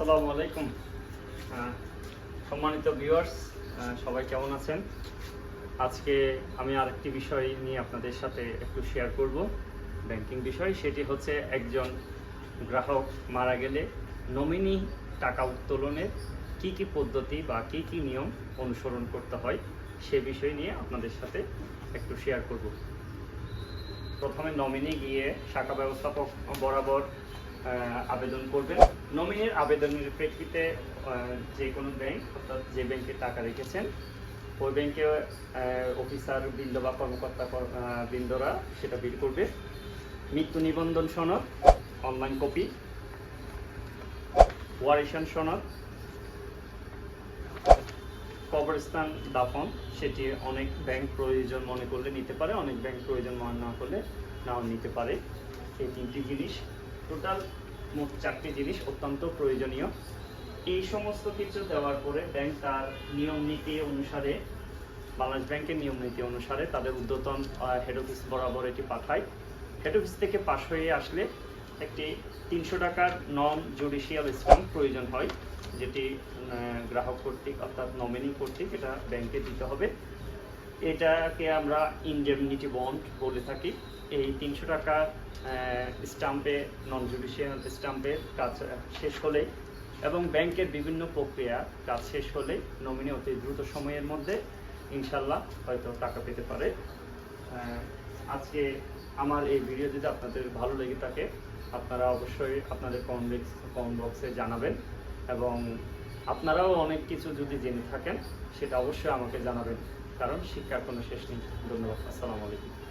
আসসালামু আলাইকুম। সম্মানিত ভিউয়ার্স সবাই কেমন আছেন? আজকে আমি আরেকটি বিষয় নিয়ে আপনাদের সাথে একটু শেয়ার করব। ব্যাংকিং বিষয়, সেটি হচ্ছে একজন গ্রাহক মারা গেলে নমিনি টাকা উত্তোলনের কি কি পদ্ধতি বা কি কি নিয়ম অনুসরণ করতে হয়, সে বিষয় নিয়ে আপনাদের সাথে একটু শেয়ার করব। প্রথমে নমিনি গিয়ে শাখা ব্যবস্থাপক বরাবর আবেদন করবেন। নমিনির আবেদনের প্রেক্ষিতে যে কোনো ব্যাংক অর্থাৎ যে ব্যাংকে টাকা রেখেছেন, ওই ব্যাংকে অফিসার বৃন্দ বা কর্মকর্তা বৃন্দরা সেটা বিল করবে। মৃত্যু নিবন্ধন সনদ অনলাইন কপি ওয়ারিশন সনদ, কবরস্থান দাফন, সেটি অনেক ব্যাংক প্রয়োজন মনে করলে নিতে পারে, অনেক ব্যাংক প্রয়োজন মনে না করলে নাও নিতে পারে। এই তিনটি জিনিস। টোটাল মোট চারটি জিনিস অত্যন্ত প্রয়োজনীয়। এই সমস্ত কিছু দেওয়ার পরে ব্যাংক তার নিয়ম নীতি অনুসারে বাংলাদেশ ব্যাংকের নিয়ম নীতি অনুসারে তাদের উদ্যতন হেড অফিস বরাবর এটি পাঠায়। হেড অফিস থেকে পাশ হয়ে আসলে একটি তিনশো টাকার নন জুডিশিয়াল স্ট্যাম্প প্রয়োজন হয়, যেটি গ্রাহক কর্তৃক অর্থাৎ নমিনি কর্তৃক এটা ব্যাংকে দিতে হবে। এটাকে আমরা ইনডেমনিটি বন্ড বলে থাকি। এই তিনশো টাকা স্টাম্পে নন জুডিশিয়াল স্টাম্পের কাজ শেষ হলে এবং ব্যাংকের বিভিন্ন প্রক্রিয়া কাজ শেষ হলে নমিনি অতি দ্রুত সময়ের মধ্যে ইনশাল্লাহ হয়তো টাকা পেতে পারে। আজকে আমার এই ভিডিও যদি আপনাদের ভালো লেগে থাকে, আপনারা অবশ্যই আপনাদের কমেন্ট কমেন্ট বক্সে জানাবেন এবং আপনারাও অনেক কিছু যদি জেনে থাকেন, সেটা অবশ্যই আমাকে জানাবেন। কারণ শিক্ষার কোনো শেষ নেই। ধন্যবাদ। আসসালামু আলাইকুম।